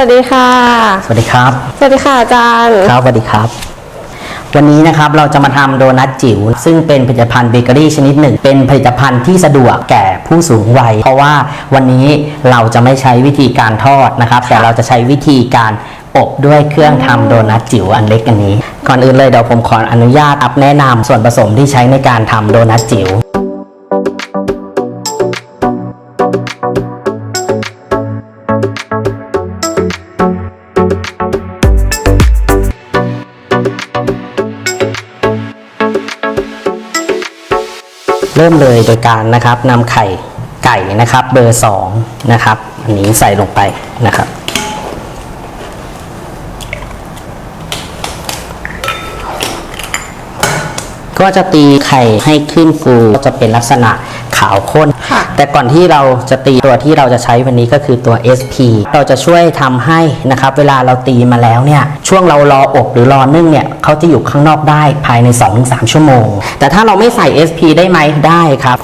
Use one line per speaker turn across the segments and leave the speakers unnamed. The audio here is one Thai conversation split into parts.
วัสดีค่ะ
สวัสดีครับ
สวัสดีค่ะอาจารย์
ครับสวัสดีครับ วันนี้นะครับเราจะมาทำโดนัทจิ๋วซึ่งเป็นผลิตภัณฑ์เบเกอรี่ชนิดหนึ่ง เป็นผลิตภัณฑ์ที่สะดวกแก่ผู้สูงวัย เพราะว่าวันนี้เราจะไม่ใช้วิธีการทอดนะครับ แต่เราจะใช้วิธีการอบด้วยเครื่องทำโดนัทจิ๋วอันเล็กอันนี้ ก่อนอื่นเลยเดี๋ยวผมขออนุญาตอัพแนะนำส่วนผสมที่ใช้ในการทำโดนัทจิ๋ว เริ่มเลยโดยการนะครับนำไข่ไก่นะครับ เบอร์2นะครับอันนี้ใส่ลงไปนะครับก็จะตีไข่ให้ขึ้นฟูก็จะเป็นลักษณะขาวข้น แต่ก่อนที่เราจะตีตัวที่เราจะใช้วันนี้ก็คือตัว SP เราจะช่วยทำให้นะครับเวลาเราตีมาแล้วเนี่ยช่วงเรารออบหรือรอนึ่งเนี่ยเขาจะอยู่ข้างนอกได้ภายใน 2-3 ชั่วโมง แต่ถ้าเราไม่ใส่ SP ได้ไหมได้ครับ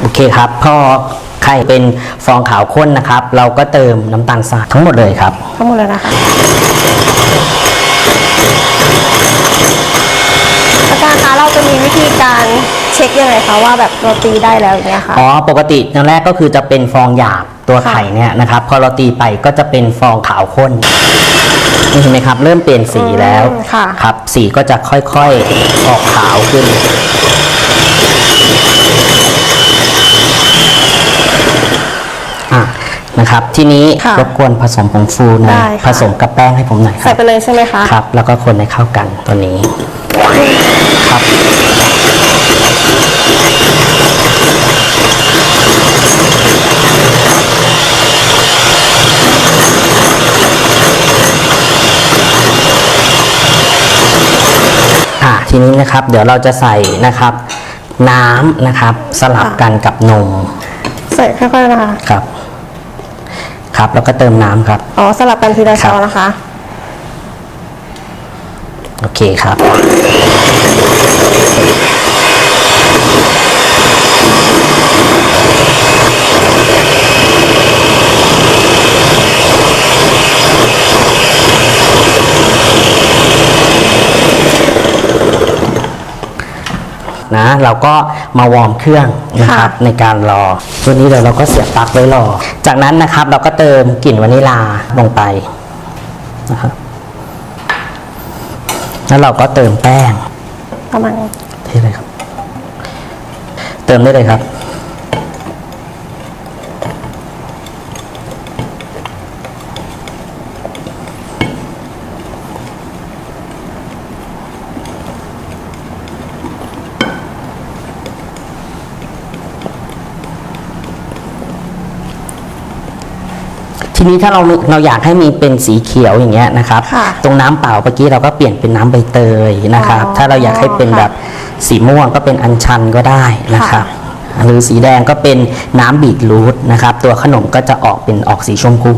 โอเคครับพอ ไข่เป็นฟองขาวข้นนะครับ เราก็เติมน้ำตาลทรายทั้งหมดเลยครับ
ทั้งหมดเลยนะคะอาจารย์คะเราจะมีวิธีการเช็คยังไงคะว่าแบบเราตีได้แล้วอย่างเงี้ยค่ะ
อ๋อ ปกติอย่างแรกก็คือจะเป็นฟองหยาบตัวไข่เนี่ยนะครับ พอเราตีไปก็จะเป็นฟองขาวข้นนี่เห็นไหมครับ เริ่มเปลี่ยนสีแล้ว
อืมค่ะ
ครับ สีก็จะค่อยๆออกขาวขึ้น อะ นะครับ ทีนี้
ค่ะ
รบกวนผสมผงฟูหนะ
ได้ค่ะ
ผสมกับแป้งให้ผมหน่อยค
ใส่
รับ
ไปเลยใช่ไหมคะ
ครับ แล้วก็คนให้เข้ากันตัวนี้ครับ อะทีนี้นะครับเดี๋ยวเราจะใส่นะครับ น้ำนะครับ สลับกันกับนม
ใส่ค่อยๆนะคะ
ครับ ครับ แล้วก็เติมน้ำครับ
อ๋อสลับกันทีละ
ครับ
ช้อนนะคะ
โอเคครับ นะ เราก็มาวอร์มเครื่องนะครับ
ค่ะ
ในการรอ ตัวนี้เดี๋ยวเราก็เสียบปลั๊กไว้รอ จากนั้นนะครับเราก็เติมกลิ่นวานิลาลงไปนะครับแล้วเราก็เติมแป้ง
ประมาณนี้
เทเลยครับ เติมได้เลยครับ นี้ถ้าเราเราอยากให้มีเป็นสีเขียวอย่างเงี้ยนะครับ
ค่ะ
ตรงน้ำเปล่าเมื่อกี้เราก็เปลี่ยนเป็นน้ำใบเตยนะครับ
อ๋อ
ถ้าเราอยากให้เป็น
ค่ะ
แบบสีม่วงก็เป็นอัญชันก็ได้นะครับ หรือสีแดงก็เป็นน้ำบีทรูทนะครับ ตัวขนมก็จะออกเป็นออกสีชมพู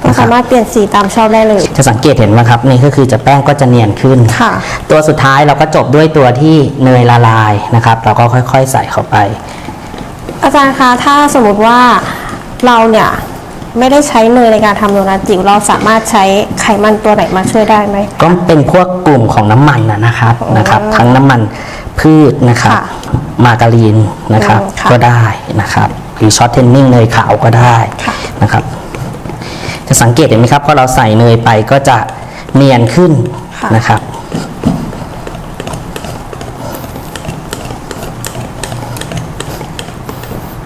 เรา
นะครั
สา
บ
มารถเปลี่ยนสีตามชอบได้เลย
จะสังเกตเห็นไหมครับนี่ก็คือจะแป้งก็จะเนียนขึ้น
ค่ะ
ตัวสุดท้ายเราก็จบด้วยตัวที่เนยละลายนะครับ เราก็ค่อยๆใส่เข้าไป
อาจารย์คะ ถ้าสมมติว่าเราเนี่ย ไม่ได้ใช้เนยในการทำโดนัทจิ๋วเราสามารถใช้ไขมันตัวไหนมาช่วยได้ไหม
ก็เป็นพวกกลุ่มของน้ำมันนะนะครับนะครับ ทั้งน้ำมันพืชนะครับ
ค่ะ
มาการีนนะครับ
อืมค่ะ
ก็ได้นะครับหรือช็อตเทนนิ่งเนยขาวก็ได้
ค่ะ
นะครับ จะสังเกตเห็นไหมครับพอเราใส่เนยไปก็จะเนียนขึ้น
ค่ะ
นะครับ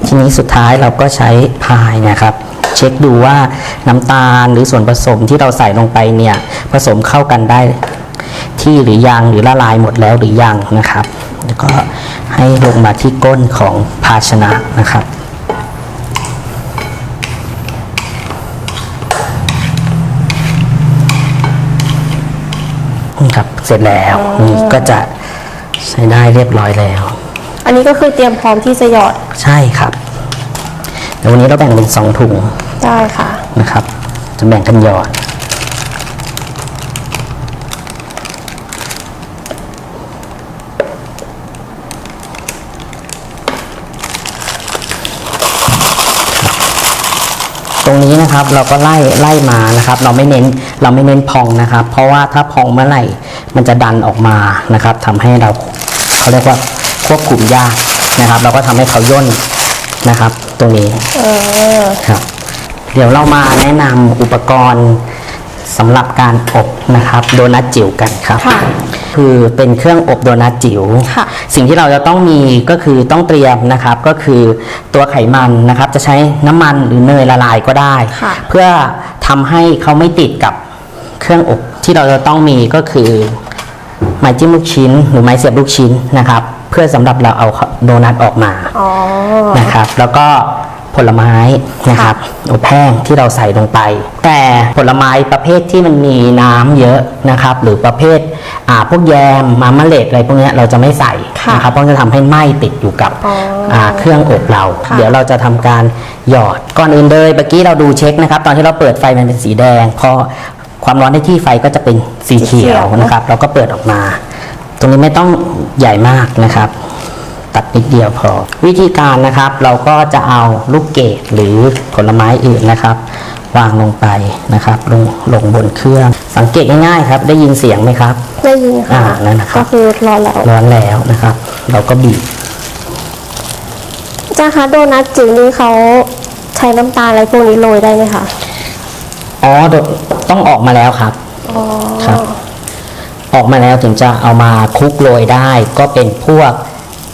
ทีนี้สุดท้ายเราก็ใช้พายนะครับ เช็คดูว่าน้ำตาลหรือส่วนผสมที่เราใส่ลงไปเนี่ยผสมเข้ากันได้ที่หรือยังหรือละลายหมดแล้วหรือยังนะครับ แล้วก็ให้ลงมาที่ก้นของภาชนะนะครับครับเสร็จแล้วนี่ก็จะใช้ได้เรียบร้อยแล้ว
อันนี้ก็คือเตรียมพร้อมที่จะหยอด
ใช่ครับเดี๋ยววันนี้เราแบ่งเป็นสองถุง
ได้ค่ะ
นะครับ จะแบ่งกันหยอด ตรงนี้นะครับเราก็ไล่ไล่มานะครับ เราไม่เน้นเราไม่เน้นพองนะครับ เพราะว่าถ้าพองเมื่อไหร่มันจะดันออกมานะครับ ทำให้เราเขาเรียกว่าควบคุมยากนะครับ เราก็ทำให้เขาย่นนะครับ ตรงนี้ครับ เดี๋ยวเรามาแนะนำอุปกรณ์สำหรับการอบนะครับโดนัทจิ๋วกันครับ
ค่ะ
คือเป็นเครื่องอบโดนัทจิ๋ว
ค่ะ
สิ่งที่เราจะต้องมีก็คือต้องเตรียมนะครับก็คือตัวไขมันนะครับ จะใช้น้ำมันหรือเนยละลายก็ได้
ค่ะ
เพื่อทำให้เขาไม่ติดกับเครื่องอบที่เราจะต้องมีก็คือไม้จิ้มลูกชิ้น หรือไม้เสียบลูกชิ้นนะครับ เพื่อสำหรับเราเอาโดนัทออกมา
อ๋อ
นะครับแล้วก็ ผลไม้นะครับอบแห้งที่เราใส่ลงไป แต่ผลไม้ประเภทที่มันมีน้ำเยอะนะครับ หรือประเภทอ่าพวกแยมมาเมล็ดอะไรพวกเนี้ยเราจะไม่ใส่
ค่ะ
นะครับเพราะจะทำให้ไหม้ติดอยู่กับ
อ๋ออ่า
เครื่องอบเรา
ค่ะ
เดี๋ยวเราจะทำการหยอดก่อนอื่นเลยเมื่อกี้เราดูเช็คนะครับ ตอนที่เราเปิดไฟมันเป็นสีแดงพอความร้อนในที่ไฟก็จะเป็นสีเขียวนะครับ เราก็เปิดออกมา ตรงนี้ไม่ต้องใหญ่มากนะครับ ตัดนิดเดียวพอ วิธีการนะครับเราก็จะเอาลูกเกดหรือผลไม้อื่นนะครับ วางลงไปนะครับลงลงบนเครื่อง สังเกตง่ายๆครับ ได้ยินเสียงไหมครับ
ได้ยินค่ะ
อ่านั่นนะครับ
ก็คือรอแล้ว
ร้อนแล้วนะครับ เราก็บีบ
อาจารย์คะโดนัทจิ๋วนี่เขาใช้น้ำตาลอะไรพวกนี้โรยได้ไหมคะ
อ๋อโดต้องออกมาแล้วครับ
อ๋อ
ครับ ออกมาแล้วถึงจะเอามาคลุกโรยได้ ก็เป็นพวก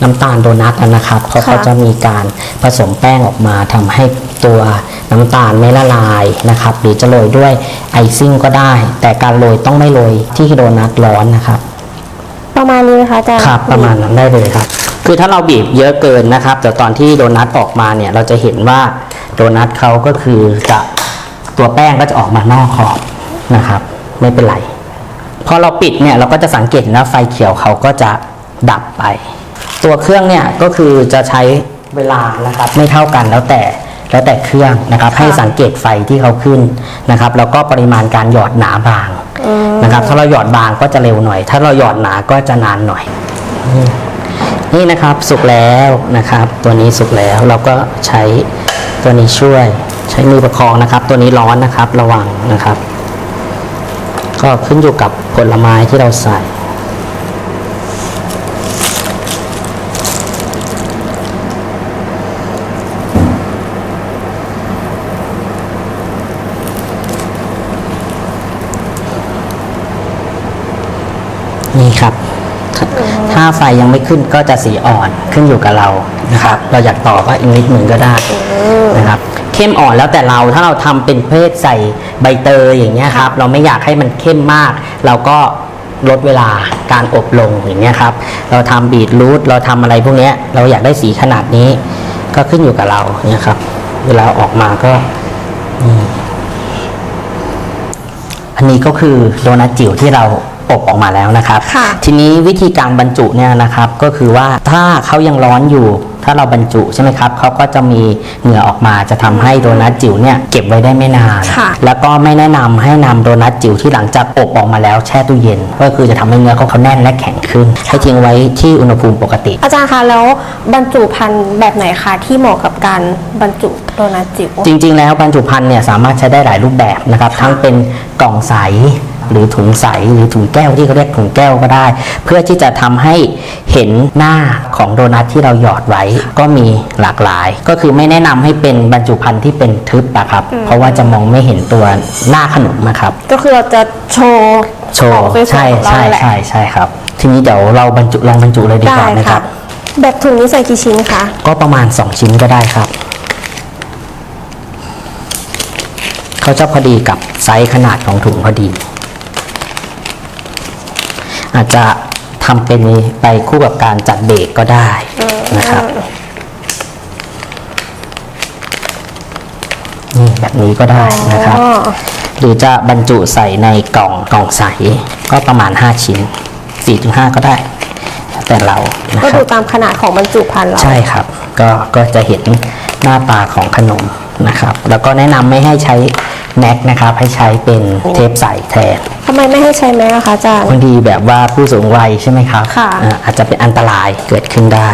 น้ำตาลโดนัทนะครับเพราะเขาจะมีการผสมแป้งออกมาทำให้ตัวน้ำตาลไม่ละลายนะครับ หรือจะโรยด้วยไอซิ่งก็ได้ แต่การโรยต้องไม่โรยที่โดนัทร้อนนะครับ
ประมาณนี้ไหมคะอาจารย์
ครับประมาณนั้นได้เลยครับ คือถ้าเราบีบเยอะเกินนะครับ แต่ตอนที่โดนัทออกมาเนี่ยเราจะเห็นว่าโดนัทเขาก็คือจะตัวแป้งก็จะออกมานอกขอบนะครับ ไม่เป็นไรพอเราปิดเนี่ยเราก็จะสังเกตนะไฟเขียวเขาก็จะดับไป ตัวเครื่องเนี่ยก็คือจะใช้เวลานะครับไม่เท่ากันแล้วแต่แล้วแต่เครื่องนะครับให้สังเกตไฟที่เขาขึ้นนะครับ แล้วก็ปริมาณการหยอดหนาบางนะครับถ้าเราหยอดบางก็จะเร็วหน่อย ถ้าเราหยอดหนาก็จะนานหน่อย นี่นะครับสุกแล้วนะครับ ตัวนี้สุกแล้วเราก็ใช้ตัวนี้ช่วย ใช้มือประคองนะครับ ตัวนี้ร้อนนะครับระวังนะครับ ก็ขึ้นอยู่กับผลไม้ที่เราใส่ นี่ครับ ถ้าไฟยังไม่ขึ้นก็จะสีอ่อนขึ้นอยู่กับเรานะครับ เราอยากต่อก็อีกนิดหนึ่งก็ได้นะครับเข้มอ่อนแล้วแต่เราถ้าเราทำเป็นเพศใส่ใบเตยอย่างเงี้ยครับ เราไม่อยากให้มันเข้มมาก เราก็ลดเวลาการอบลงอย่างเงี้ยครับ เราทำบีทรูทเราทำอะไรพวกเนี้ยเราอยากได้สีขนาดนี้ ก็ขึ้นอยู่กับเราเนี่ยครับ เวลาออกมาก็อันนี้ก็คือโดนัทจิ๋วที่เรา อบออกมาแล้วนะครับ
ค่ะ
ทีนี้วิธีการบรรจุเนี่ยนะครับก็คือว่าถ้าเขายังร้อนอยู่ ถ้าเราบรรจุใช่ไหมครับเขาก็จะมีเหงื่อออกมาจะทำให้โดนัทจิ๋วเนี่ยเก็บไว้ได้ไม่นาน
ค่ะ
แล้วก็ไม่แนะนำให้นำโดนัทจิ๋วที่หลังจากอบออกมาแล้วแช่ตู้เย็น ก็คือจะทำให้เนื้อเขาเขาแน่นและแข็งขึ้นให้ทิ้งไว้ที่อุณหภูมิปกติ
อาจารย์คะแล้วบรรจุภัณฑ์แบบไหนคะที่เหมาะกับการบรรจุโดนัทจิ๋ว
จริง ๆ แล้วบรรจุภัณฑ์เนี่ยสามารถใช้ได้หลายรูปแบบนะครับทั้งเป็นกล่องใส หรือถุงใสหรือถุงแก้วที่เขาเรียกถุงแก้วก็ได้ เพื่อที่จะทำให้เห็นหน้าของโดนัทที่เราหยอดไว้ก็มีหลากหลาย ก็คือไม่แนะนำให้เป็นบรรจุภัณฑ์ที่เป็นทึบอะครับ เพราะว่าจะมองไม่เห็นตัวหน้าขนมนะครับ
ก็คือเราจะโชว์
โชว์
ของสวยๆ
ใช่
ของเรา
ใช่
แหละ
ใช่ใช่ครับ ทีนี้เดี๋ยวเราบรรจุลองบรรจุเลยดีก
ได้
ว่านะค
ค่ะ
รับ
แบบถุงนี้ใส่กี่ชิ้นคะ
ก็ประมาณ 2 ชิ้นก็ได้ครับเขาจะพอดีกับไซส์ขนาดของถุงพอดี อาจจะทำเป็นไปคู่กับการจัดเบรกก็ได้นะครับนี่แบบนี้ก็ได้นะครับ
อ๋อ
หรือจะบรรจุใส่ในกล่องกล่องใสก็ประมาณ 5 ชิ้น 4-5 ก็ได้แล้วแต่เรานะ
ก็
ครั
ดู
บ
ตามขนาดของบรรจุภัณฑ์เรา
ใช่ครับ ก็ก็จะเห็นหน้าตาของขนม นะครับ แล้วก็แนะนำไม่ให้ใช้แม็กนะครับ ให้ใช้เป็นเทปใสแทน
ทำไมไม่ให้ใช้แม็กอะคะอาจารย์
บางทีแบบว่าผู้สูงวัยใช่ไหมครับ
ค่ะ
อ่าอาจจะเป็นอันตรายเกิดขึ้นได้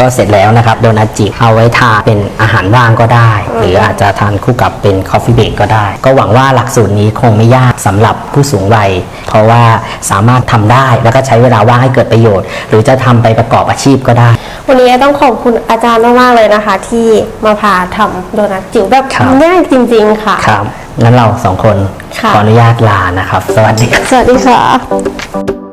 ก็เสร็จแล้วนะครับ โดนัทจิ๋วเอาไว้ทานเป็นอาหารว่างก็ได้ หรืออาจจะทานคู่กับเป็นคอฟฟี่เบรกก็ได้ ก็หวังว่าหลักสูตรนี้คงไม่ยากสำหรับผู้สูงวัย เพราะว่าสามารถทำได้แล้วก็ใช้เวลาว่างให้เกิดประโยชน์ หรือจะทำไปประกอบอาชีพก็ได้
วันนี้ต้องขอบคุณอาจารย์มากๆเลยนะคะ ที่มาพาทำโดนัทจิ๋วแบบ
ครับ
ง่ายจริง ๆ ค่ะ
ครับงั้นเราสองคน
ค่ะ
ขออนุญาตลานะครับ สวัสดีครับ
สวัสดีค่ะ